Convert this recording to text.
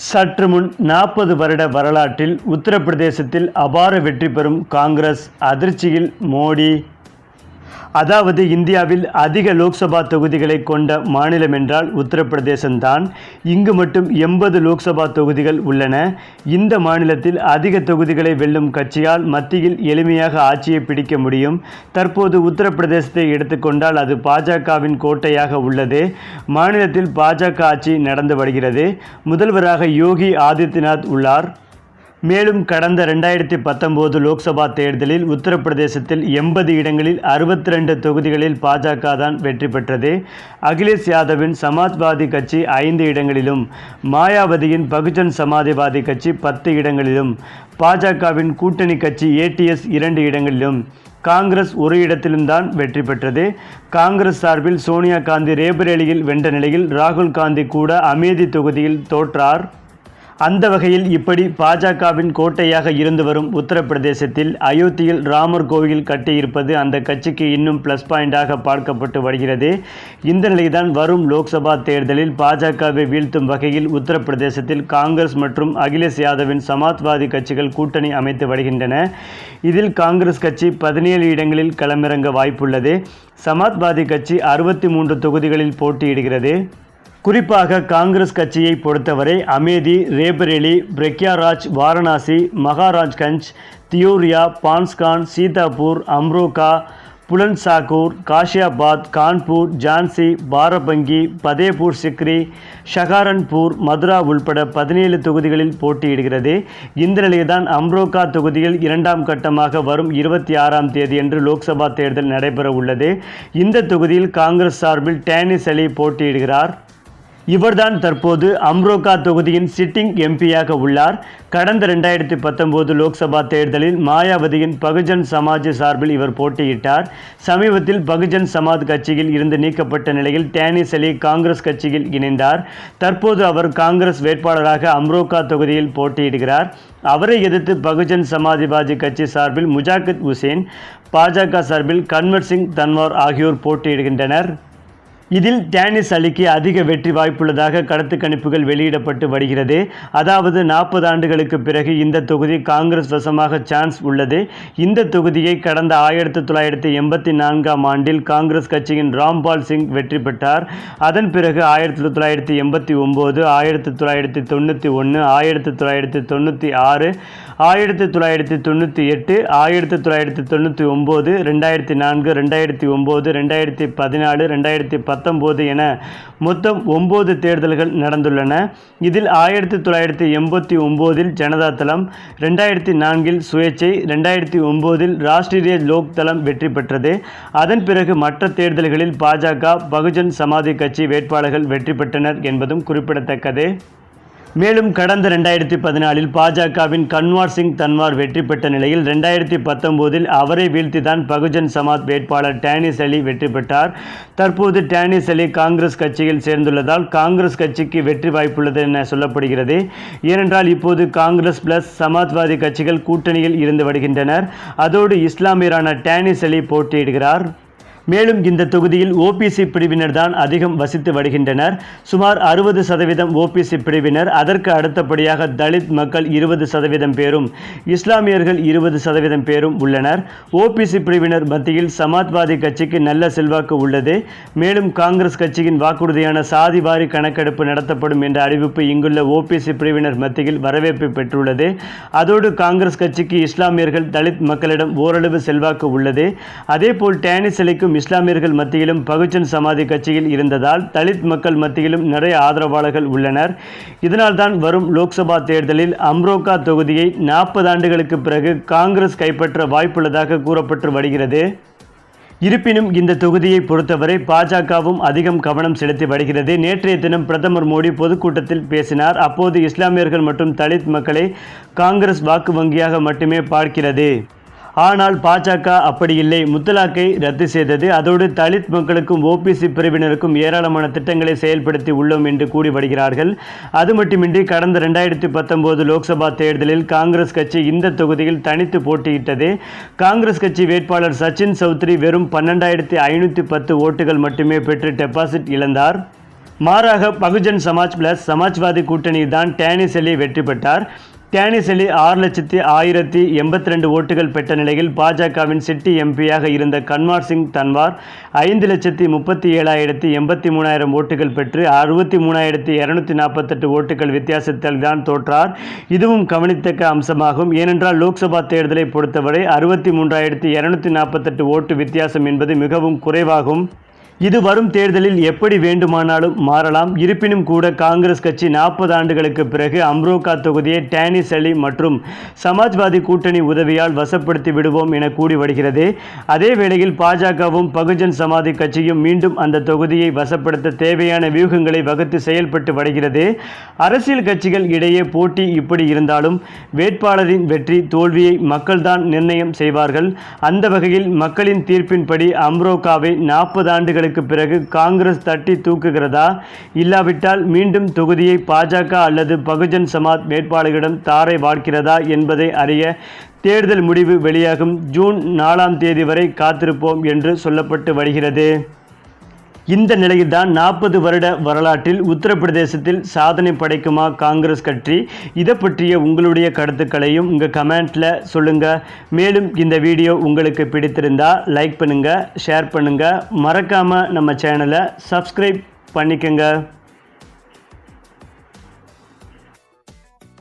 சற்று முன் நாற்பது வருட வரலாற்றில் உத்தரப்பிரதேசத்தில் அபார வெற்றி பெறும் காங்கிரஸ் அதிர்ச்சியில் மோடி அதாவது இந்தியாவில் அதிக லோக்சபா தொகுதிகளை கொண்ட மாநிலம் என்றால் உத்தரப்பிரதேசம்தான். இங்கு மட்டும் எண்பது லோக்சபா தொகுதிகள் உள்ளன. இந்த மாநிலத்தில் அதிக தொகுதிகளை வெல்லும் கட்சியால் மத்தியில் எளிமையாக ஆட்சியை பிடிக்க முடியும். தற்போது உத்தரப்பிரதேசத்தை எடுத்துக்கொண்டால் அது பாஜகவின் கோட்டையாக உள்ளது. மாநிலத்தில் பாஜக ஆட்சி நடந்து வருகிறது. முதல்வராக யோகி ஆதித்யநாத் உள்ளார். மேலும் கடந்த ரெண்டாயிரத்தி பத்தொம்போது லோக்சபா தேர்தலில் உத்தரப்பிரதேசத்தில் எண்பது இடங்களில் அறுபத்தி ரெண்டு தொகுதிகளில் பாஜக தான் வெற்றி பெற்றது. அகிலேஷ் யாதவின் சமாஜ்வாதி கட்சி ஐந்து இடங்களிலும் மாயாவதியின் பகுஜன் சமாஜ்வாதி கட்சி பத்து இடங்களிலும் பாஜகவின் கூட்டணி கட்சி ஏடிஎஸ் இரண்டு இடங்களிலும் காங்கிரஸ் ஒரு இடத்திலும் தான் வெற்றி பெற்றது. காங்கிரஸ் சார்பில் சோனியா காந்தி ரேபரேலியில் வென்ற நிலையில் ராகுல் காந்தி கூட அமேதி தொகுதியில் தோற்றார். அந்த வகையில் இப்படி பாஜகவின் கோட்டையாக இருந்து வரும் உத்தரப்பிரதேசத்தில் அயோத்தியில் ராமர் கோவில் கட்டியிருப்பது அந்த கட்சிக்கு இன்னும் ப்ளஸ் பாயிண்டாக பார்க்கப்பட்டு வருகிறது. இந்த நிலைதான் வரும் லோக்சபா தேர்தலில் பாஜகவை வீழ்த்தும் வகையில் உத்தரப்பிரதேசத்தில் காங்கிரஸ் மற்றும் அகிலேஷ் யாதவின் சமாஜ்வாதி கட்சிகள் கூட்டணி அமைத்து வருகின்றன. இதில் காங்கிரஸ் கட்சி பதினேழு இடங்களில் களமிறங்க வாய்ப்புள்ளது. சமாஜ்வாதி கட்சி அறுபத்தி மூன்று தொகுதிகளில் போட்டியிடுகிறது. குறிப்பாக காங்கிரஸ் கட்சியை பொறுத்தவரை அமேதி ரேபரேலி பிரக்யாராஜ் வாரணாசி மகாராஜ்கஞ்ச் தியோரியா பான்ஸ்கான் சீதாப்பூர் அம்ரோகா புலன்சாகூர் காஷியாபாத் கான்பூர் ஜான்சி பாரபங்கி பதேபூர் சிக்ரி ஷகாரன்பூர் மதுரா உள்பட பதினேழு தொகுதிகளில் போட்டியிடுகிறது. இந்த நிலையில்தான் அம்ரோகா தொகுதியில் இரண்டாம் கட்டமாக வரும் இருபத்தி ஆறாம் தேதியன்று லோக்சபா தேர்தல் நடைபெற உள்ளது இந்த தொகுதியில் காங்கிரஸ் சார்பில் டேனிஸ் அலி போட்டியிடுகிறார். இவர்தான் தற்போது அம்ரோகா தொகுதியின் சிட்டிங் எம்பியாக உள்ளார். கடந்த ரெண்டாயிரத்தி பத்தொன்பது லோக்சபா தேர்தலில் மாயாவதியின் பகுஜன் சமாஜ் சார்பில் இவர் போட்டியிட்டார். சமீபத்தில் பகுஜன் சமாஜ் கட்சியில் இருந்து நீக்கப்பட்ட நிலையில் டேனிஸ் அலி காங்கிரஸ் கட்சியில் இணைந்தார். தற்போது அவர் காங்கிரஸ் வேட்பாளராக அம்ரோகா தொகுதியில் போட்டியிடுகிறார். அவரை எதிர்த்து பகுஜன் சமாஜ்வாதி கட்சி சார்பில் முஜாகித் உசேன் பாஜக சார்பில் கன்வர் சிங் தன்வார் ஆகியோர் போட்டியிடுகின்றனர். இதில் டேனிஸ் அலிக்கு அதிக வெற்றி வாய்ப்புள்ளதாக கருத்து கணிப்புகள் வெளியிடப்பட்டு வருகிறது. அதாவது நாற்பது ஆண்டுகளுக்கு பிறகு இந்த தொகுதி காங்கிரஸ் வசமாக சான்ஸ் உள்ளது. இந்த தொகுதியை கடந்த ஆயிரத்தி தொள்ளாயிரத்தி எண்பத்தி நான்காம் ஆண்டில் காங்கிரஸ் கட்சியின் ராம்பால் சிங் வெற்றி பெற்றார். அதன் பிறகு ஆயிரத்தி தொள்ளாயிரத்தி எண்பத்தி ஒம்பது ஆயிரத்தி தொள்ளாயிரத்தி தொண்ணூற்றி ஒன்று ஆயிரத்தி தொள்ளாயிரத்தி தொண்ணூற்றி ஆறு ஆயிரத்தி தொள்ளாயிரத்தி தொண்ணூற்றி எட்டு ஆயிரத்தி தொள்ளாயிரத்தி தொண்ணூற்றி ஒம்பது ரெண்டாயிரத்தி நான்கு ரெண்டாயிரத்தி ஒம்பது ரெண்டாயிரத்தி பதினாலு ரெண்டாயிரத்தி பத்தொம்போது என மொத்தம் ஒம்பது தேர்தல்கள் நடந்துள்ளன. இதில் ஆயிரத்தி தொள்ளாயிரத்தி எண்பத்தி ஒம்போதில் ஜனதா தளம் ரெண்டாயிரத்தி நான்கில் சுயேச்சை ரெண்டாயிரத்தி ஒம்போதில் ராஷ்டிரிய லோக் தளம் வெற்றி பெற்றது. அதன் பிறகு மற்ற தேர்தல்களில் பாஜக பகுஜன் சமாதி கட்சி வேட்பாளர்கள் வெற்றி பெற்றனர் என்பதும் குறிப்பிடத்தக்கது. மேலும் கடந்த ரெண்டாயிரத்தி பதினாலில் பாஜகவின் கன்வார் சிங் தன்வார் வெற்றி பெற்ற நிலையில் ரெண்டாயிரத்தி பத்தொம்போதில் அவரை வீழ்த்திதான் பகுஜன் சமாஜ் வேட்பாளர் டேனிஸ் அலி வெற்றி பெற்றார். தற்போது டேனிஸ் அலி காங்கிரஸ் கட்சியில் சேர்ந்துள்ளதால் காங்கிரஸ் கட்சிக்கு வெற்றி வாய்ப்புள்ளது என சொல்லப்படுகிறது. ஏனென்றால் இப்போது காங்கிரஸ் பிளஸ் சமாஜ்வாதி கட்சிகள் கூட்டணியில் இருந்து வருகின்றனர். அதோடு இஸ்லாமியரான டேனிஸ் அலி போட்டியிடுகிறார். மேலும் இந்த தொகுதியில் ஓபிசி பிரிவினர் தான் அதிகம் வசித்து வருகின்றனர். சுமார் அறுபது சதவீதம் ஓபிசி பிரிவினர். அதற்கு அடுத்தபடியாக தலித் மக்கள் இருபது சதவீதம் பேரும் இஸ்லாமியர்கள் இருபது சதவீதம் பேரும் உள்ளனர். ஓபிசி பிரிவினர் மத்தியில் சமாஜ்வாதி கட்சிக்கு நல்ல செல்வாக்கு உள்ளது. மேலும் காங்கிரஸ் கட்சியின் வாக்குறுதியான சாதிவாரி கணக்கெடுப்பு நடத்தப்படும் என்ற அறிவிப்பு இங்குள்ள ஓபிசி பிரிவினர் மத்தியில் வரவேற்பு பெற்றுள்ளது. அதோடு காங்கிரஸ் கட்சிக்கு இஸ்லாமியர்கள் தலித் மக்களிடம் ஓரளவு செல்வாக்கு உள்ளது. அதேபோல் டேனிஸ் அலிக்கும் இஸ்லாமியர்கள் மத்தியிலும் பகுஜன் சமாதி கட்சியில் இருந்ததால் தலித் மக்கள் மத்தியிலும் நிறைய ஆதரவாளர்கள் உள்ளனர். இதனால்தான் வரும் லோக்சபா தேர்தலில் அம்ரோகா தொகுதியை நாற்பது ஆண்டுகளுக்கு பிறகு காங்கிரஸ் கைப்பற்ற வாய்ப்புள்ளதாக கூறப்பட்டு வருகிறது. இருப்பினும் இந்த தொகுதியை பொறுத்தவரை பாஜகவும் அதிகம் கவனம் செலுத்தி வருகிறது. நேற்றைய தினம் பிரதமர் மோடி பொதுக்கூட்டத்தில் பேசினார். அப்போது இஸ்லாமியர்கள் மற்றும் தலித் மக்களை காங்கிரஸ் வாக்கு வங்கியாக மட்டுமே பார்க்கிறது. ஆனால் பாஜக அப்படி இல்லை. முத்தலாக்கை ரத்து செய்தது. அதோடு தலித் மக்களுக்கும் ஓபிசி பிரிவினருக்கும் ஏராளமான திட்டங்களை செயல்படுத்தி உள்ளோம் என்று கூறி வருகிறார்கள். அது மட்டுமின்றி கடந்த ரெண்டாயிரத்தி பத்தொன்பது லோக்சபா தேர்தலில் காங்கிரஸ் கட்சி இந்த தொகுதியில் தனித்து போட்டியிட்டது. காங்கிரஸ் கட்சி வேட்பாளர் சச்சின் சௌத்ரி வெறும் பன்னெண்டாயிரத்தி ஐநூற்றி பத்து ஓட்டுகள் மட்டுமே பெற்று டெபாசிட் இழந்தார். மாறாக பகுஜன் சமாஜ் பிளஸ் சமாஜ்வாதி கூட்டணி தான் டேனிஸ் அலி வெற்றி பெற்றார். டேனிசெலி ஆறு லட்சத்தி ஆயிரத்தி எண்பத்தி ரெண்டு ஓட்டுகள் பெற்ற நிலையில் பாஜகவின் சிட்டி எம்பியாக இருந்த கன்வார் சிங் தன்வார் ஐந்து லட்சத்தி முப்பத்தி ஏழாயிரத்தி எண்பத்தி மூணாயிரம் ஓட்டுகள் பெற்று அறுபத்தி மூணாயிரத்தி இரநூத்தி நாற்பத்தெட்டு ஓட்டுகள் வித்தியாசத்தில் தான் தோற்றார். இதுவும் கவனித்தக்க அம்சமாகும். ஏனென்றால் லோக்சபா தேர்தலை பொறுத்தவரை அறுபத்தி மூன்றாயிரத்தி இரநூத்தி நாற்பத்தெட்டு ஓட்டு வித்தியாசம் என்பது மிகவும் குறைவாகும். இது வரும் தேர்தலில் எப்படி வேண்டுமானாலும் மாறலாம். இருப்பினும் கூட காங்கிரஸ் கட்சி நாற்பது ஆண்டுகளுக்கு பிறகு அம்ரோகா தொகுதியை டேனிஸ் அலி மற்றும் சமாஜ்வாதி கூட்டணி உதவியால் வசப்படுத்தி விடுவோம் என கூடி வருகிறது. அதே வேளையில் பாஜகவும் பகுஜன் சமாதி கட்சியும் மீண்டும் அந்த தொகுதியை வசப்படுத்த தேவையான வியூகங்களை வகுத்து செயல்பட்டு வருகிறது. அரசியல் கட்சிகள் இடையே போட்டி இப்படி இருந்தாலும் வேட்பாளரின் வெற்றி தோல்வியை மக்கள்தான் நிர்ணயம் செய்வார்கள். அந்த வகையில் மக்களின் தீர்ப்பின்படி அம்ரோகாவை நாற்பது ஆண்டுகளுக்கு பிறகு காங்கிரஸ் தட்டி தூக்குகிறதா? இல்லாவிட்டால் மீண்டும் தொகுதியை பாஜக அல்லது பகுஜன் சமாஜ் வேட்பாளர்களிடம் தாரை வார்க்கிறதா என்பதை அறிய தேர்தல் முடிவு வெளியாகும். ஜூன் நாலாம் தேதி வரை காத்திருப்போம் என்று சொல்லப்பட்டு வருகிறது. இந்த நிலையில்தான் நாற்பது வருட வரலாற்றில் உத்தரப்பிரதேசத்தில் சாதனை படைக்குமா காங்கிரஸ் கட்சி? இதை பற்றிய உங்களுடைய கருத்துக்களையும் உங்கள் கமெண்ட்டில் சொல்லுங்கள் மேலும் இந்த வீடியோ உங்களுக்கு பிடித்திருந்தா லைக் பண்ணுங்கள் ஷேர் பண்ணுங்கள் மறக்காமல் நம்ம சேனலை சப்ஸ்கிரைப் பண்ணிக்கோங்க.